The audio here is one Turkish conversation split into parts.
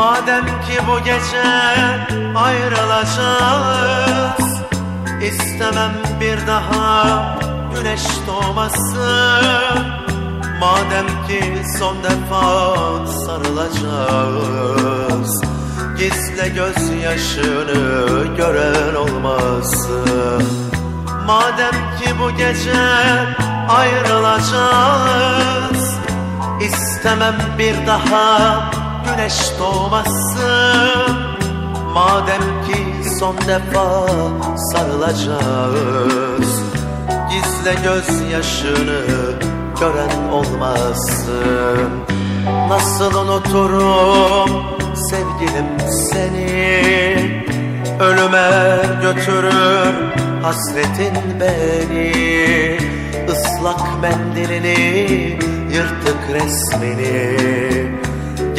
Madem ki bu gece ayrılacağız İstemem bir daha güneş doğmasın Madem ki son defa sarılacağız Gizle gözyaşını gören olmasın Madem ki bu gece ayrılacağız İstemem bir daha güneş doğmasın Madem ki son defa sarılacağız Gizle gözyaşını gören olmasın. Nasıl unuturum sevgilim seni? Ölüme götürür hasretin beni. Islak mendilini yırtık resmini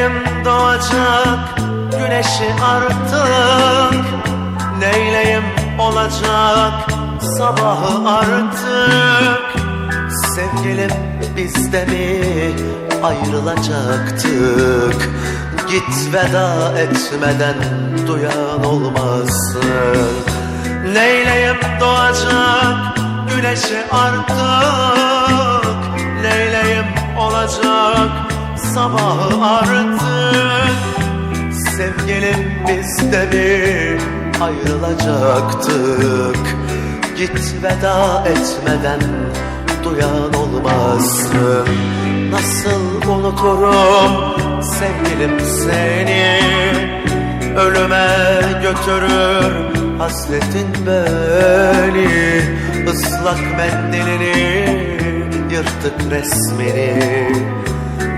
Neyleyim doğacak güneşi artık. Neyleyim olacak sabahı artık. Sevgilim biz de mi ayrılacaktık Git veda etmeden duyan olmasın Neyleyim doğacak güneşi artık. Neyleyim olacak sabahı artık. Sevgilim biz de mi ayrılacaktık? Git veda etmeden duyan olmasın. Nasıl unuturum sevgilim seni? Ölüme götürür hasretin beni. Islak mendilini yırtık resmini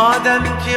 Madem ki